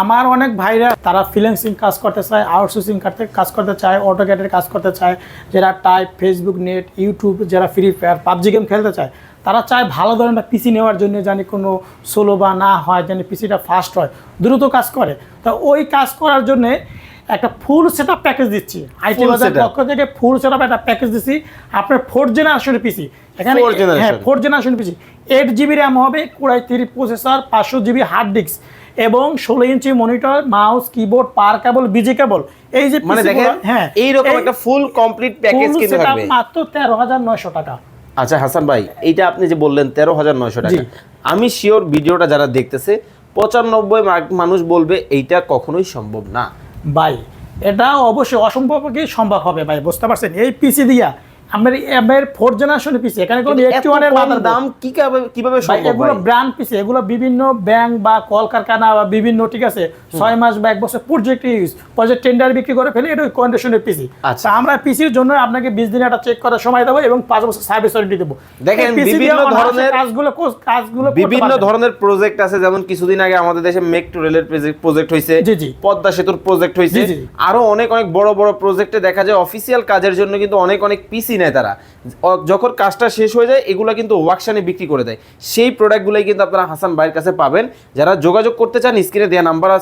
আমার অনেক ভাইরা তারা ফ্রিল্যান্সিং কাজ করতে চায় আউটসোর্সিং করতে কাজ করতে চায় অটোক্যাটের কাজ করতে চায় যারা টাইপ ফেসবুক নেট ইউটিউব যারা ফ্রি ফায়ার পাবজি গেম খেলতে চায় তারা চায় ভালো ধরনের পিসি নেওয়ার জন্য জানি কোনো সোলো বা না হয় জানি পিসিটা ফাস্ট হয় দ্রুত কাজ করে। তা ওই কাজ করার জন্য একটা ফুল সেট আপ প্যাকেজ দিচ্ছি আইটি বাজার পক্ষ থেকে ফুল সেট আপ একটা প্যাকেজ দিচ্ছি। আপনার ফোর জেনারেশনের পিসি এখানে হ্যাঁ four generation PC eight GB RAM হবে কুড়াই থ্রি প্রসেসর পাঁচশো জিবি হার্ড ডিস্ক এবং ষোলো inch monitor mouse keyboard power cable busy cable. এই যে মানে দেখেন হ্যাঁ এইরকম একটা ফুল কমপ্লিট প্যাকেজ কিন্তু থাকবে। মাত্র তেরো হাজার নয়শো টাকা। আচ্ছা হাসান ভাই এইটা আপনি যে বললেন তেরো হাজার নয়শো টাকা। আমি শিওর ভিডিওটা যারা দেখতেছে পঁচানব্বই মানুষ বলবে এইটা কখনোই সম্ভব না। ভাই এটা অবশ্যই অসম্ভব কি সম্ভব হবে ভাই বুঝতে পারছেন? এই পিসি দিয়া আমার এবার জেনারেশন পিসি এখানে কোনো ওয়ানের কম দাম কি কিভাবে- কীভাবে সম্ভব এগুলো ব্র্যান্ড পিসি এগুলো বিভিন্ন ব্যাংক বা কলকারখানা বা বিভিন্ন ঠিক আছে ছয় মাস বা এক বছর প্রজেক্ট ইউজ প্রজেক্ট টেন্ডার বিক্রি করে ফেলে এটা কন্ডিশনের পিসি আচ্ছা। আমরা পিসির জন্য আপনাকে বিশ দিন একটা চেক করার সময় দেবো এবং পাঁচ বছর সার্ভিস ওয়ারেন্টি দেবো। দেখেন, বিভিন্ন ধরনের- কাজগুলো কাজগুলো বিভিন্ন ধরনের প্রজেক্ট আছে যেমন কিছুদিন আগে আমাদের দেশে মেট্রো রেলের প্রজেক্ট হয়েছে জি, জি। পদ্মা সেতুর প্রজেক্ট হয়েছে। আরও অনেক অনেক বড় বড় প্রজেক্টে দেখা যায় অফিসিয়াল কাজের জন্য কিন্তু অনেক অনেক পিসি নেয় তারা। যখন কাজটা শেষ হয়ে যায়, এগুলো কিন্তু ওয়াকশানে বিক্রি করে দেয়। সেই প্রোডাক্টগুলোই কিন্তু আপনারা হাসান ভাইয়ের কাছে পাবেন। যারা যোগাযোগ করতে চান স্ক্রিনে দেওয়া নাম্বার আছে।